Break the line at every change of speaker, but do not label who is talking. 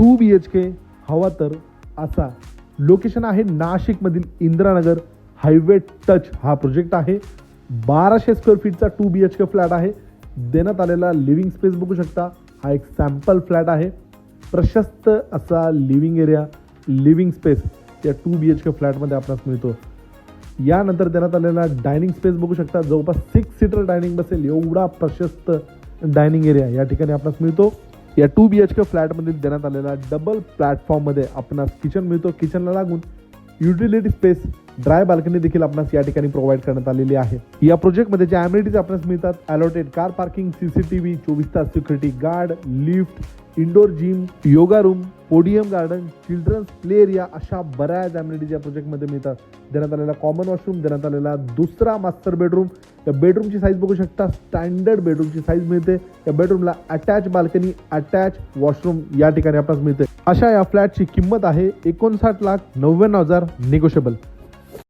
To B H के हवा तर असा. लोकेशन आहे नाशिकमधील इंदिरानगर. हायवे टच हा प्रोजेक्ट आहे. बाराशे square फीटचा two B H K flat आहे. देण्यात आलेला लिव्हिंग स्पेस बघू शकता. हा एक सॅम्पल फ्लॅट आहे. प्रशस्त असा लिव्हिंग एरिया लिव्हिंग स्पेस या टू बी एच के फ्लॅटमध्ये आपणास मिळतो. यानंतर देण्यात आलेला डायनिंग स्पेस बघू शकता. जवळपास सिक्स सीटर डायनिंग बसेल. एवढा प्रशस्त डायनिंग एरिया या ठिकाणी आपणास मिळतो. या टू बी एच के फ्लॅटमध्ये देण्यात आलेला डबल प्लॅटफॉर्ममध्ये आपणास किचन मिळतो. किचनला लागून युटिलिटी स्पेस ड्राय बाल्कनी देखील आपणास या ठिकाणी प्रोव्हाइड करण्यात आलेली आहे. या प्रोजेक्टमध्ये ज्या अमेनिटीज आपणास मिळतात अलॉटेड कार पार्किंग सीसीटीव्ही चोवीस तास security guard lift indoor gym yoga room podium garden children's play area अशा बऱ्याच अमेनिटीज या प्रोजेक्टमध्ये मिळतात. देण्यात आलेला कॉमन वॉशरूम देण्यात आलेला दुसरा मास्टर बेडरूम या बेडरूमची साईज बघू शकता स्टँडर्ड बेडरूमची साईज मिळते. या बेडरूमला अटॅच बाल्कनी अटॅच वॉशरूम या ठिकाणी आपल्याला मिळते. अशा या फ्लॅटची किंमत आहे एकोणसाठ लाख नव्याण्णव हजार निगोशिएबल